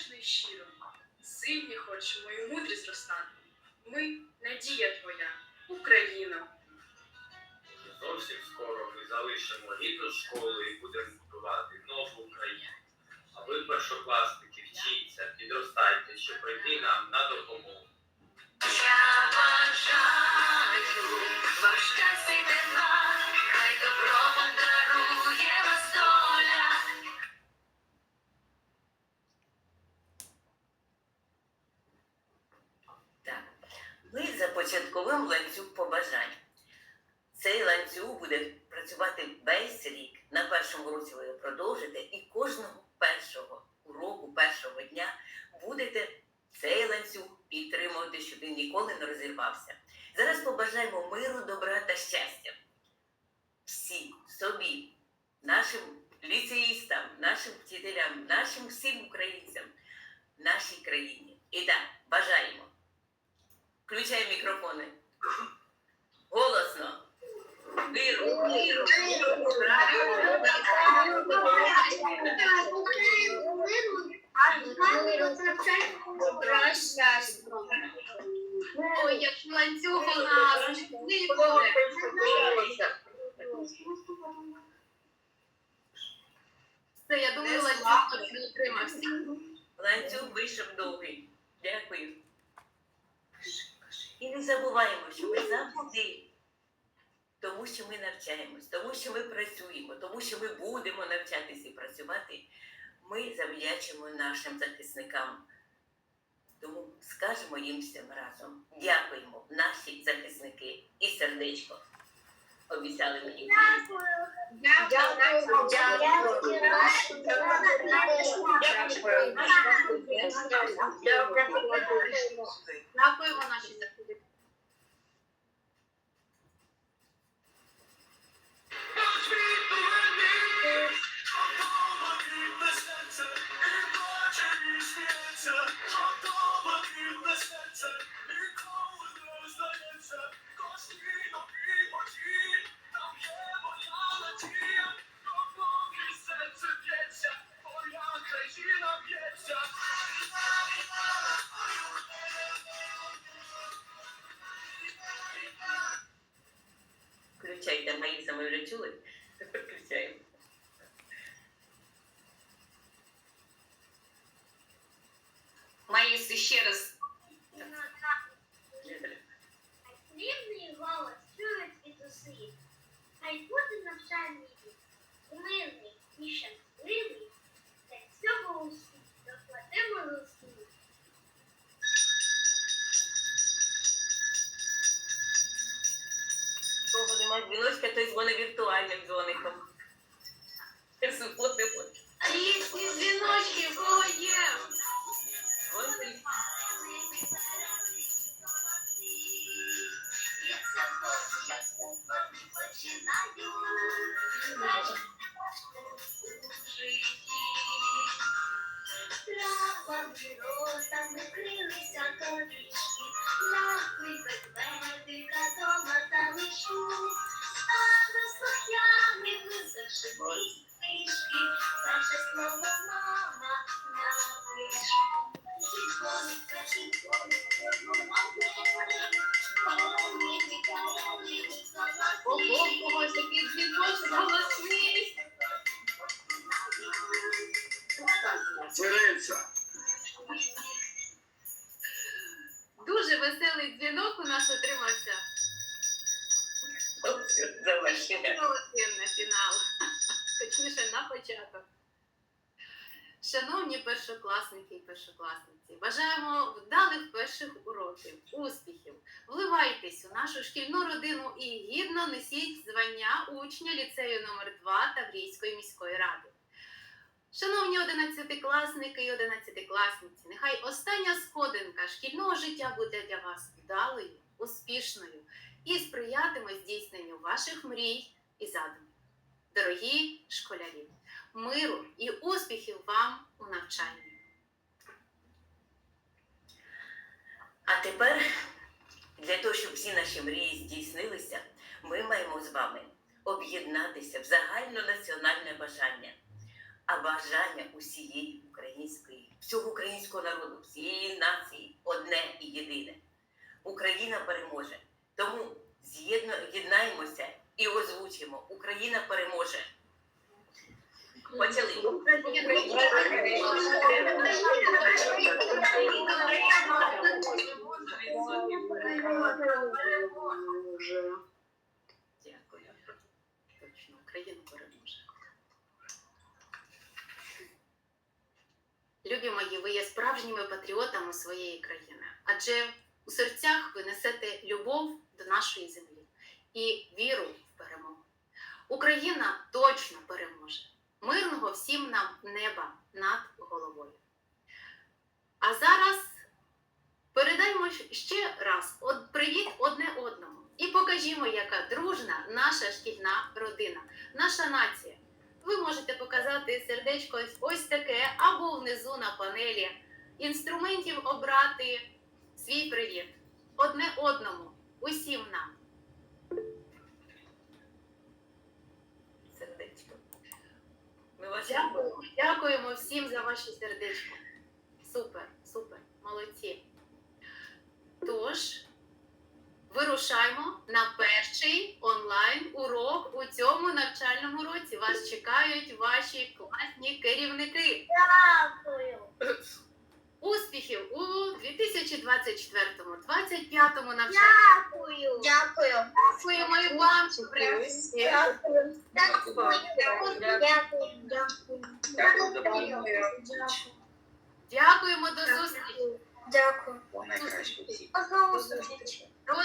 незалежно і щиро. Сильні хочемо і мудрі зростати. Ми надія твоя, Україна. Зовсім скоро ми залишимо рідну школу і будемо будувати нову Україну. А ви, першокласники, вчіться, підростайте, щоб прийти нам на допомогу. Я бажаю вам щастя побажань. Цей ланцюг буде працювати весь рік. На першому році ви його продовжите, і кожного першого уроку, першого дня будете цей ланцюг підтримувати, щоб він ніколи не розірвався. Зараз побажаємо миру, добра та щастя. Всі собі, нашим ліцеїстам, нашим вчителям, нашим всім українцям, нашій країні. І так, бажаємо. Включай мікрофони. Голосно. Миру, миру, миру, Ой, як ланцюг у. Все, я думаю, ланцюг точно утримався. Ланцюг вийшов довгий. Дякую. І не забуваємо, що ми завжди, тому що ми навчаємось, тому що ми працюємо, тому що ми будемо навчатися і працювати, ми завдячимо нашим захисникам. Тому скажемо їм всім разом. Дякуємо, наші захисники і сердечко. Обіцяли мені. Дякуємо наші захисники. Включайте, ще раз. Рівний голос чують від усіх. Хай буде навчальний рік. Мирний і щасливий. Для цього усі докладемо зусиль. Кого немає дзвіночка, той дзвонить віртуальним дзвоником. Травами, росами крилися доріжки, Дуже дзвінок у нас отримався. Завершення. На фінал. Точніше, на початок. Шановні першокласники і першокласниці, бажаємо вдалих перших уроків, успіхів. Вливайтесь у нашу шкільну родину і гідно несіть звання учня ліцею номер 2 Таврійської міської ради. Шановні одинадцятикласники і одинадцятикласниці, нехай остання сходинка шкільного життя буде для вас вдалою, успішною і сприятиме здійсненню ваших мрій і задумів. Дорогі школярі, миру і успіхів вам у навчанні. А тепер, для того, щоб всі наші мрії здійснилися, ми маємо з вами об'єднатися в загальнонаціональне бажання. А бажання усієї української, всього українського народу, всієї нації одне і єдине. Україна переможе. Тому з'єдно єднаємося і озвучимо. Україна переможе. Почали. Дякую. Точно, Україна переможе. Любі мої, ви є справжніми патріотами своєї країни, адже у серцях ви несете любов до нашої землі і віру в перемогу. Україна точно переможе. Мирного всім нам неба над головою. А зараз передаймо ще раз привіт одне одному і покажімо, яка дружна наша шкільна родина, наша нація. Ви можете показати сердечко ось таке або внизу на панелі інструментів обрати свій привіт одне одному, усім нам. Дякуємо, дякуємо всім за ваші сердечко. Супер, супер, молодці. Тож, вирушаймо на перший онлайн урок у цьому навчальному році. Вас чекають ваші класні керівники. Дякую. Успіхів у 2024-2025 навчанні. Дякую. Дякую. Дякуємо і вам. Дякую. Дякую. Дякую. Дякую. Дякуємо до зустрічі. Дякую. До зустрічі.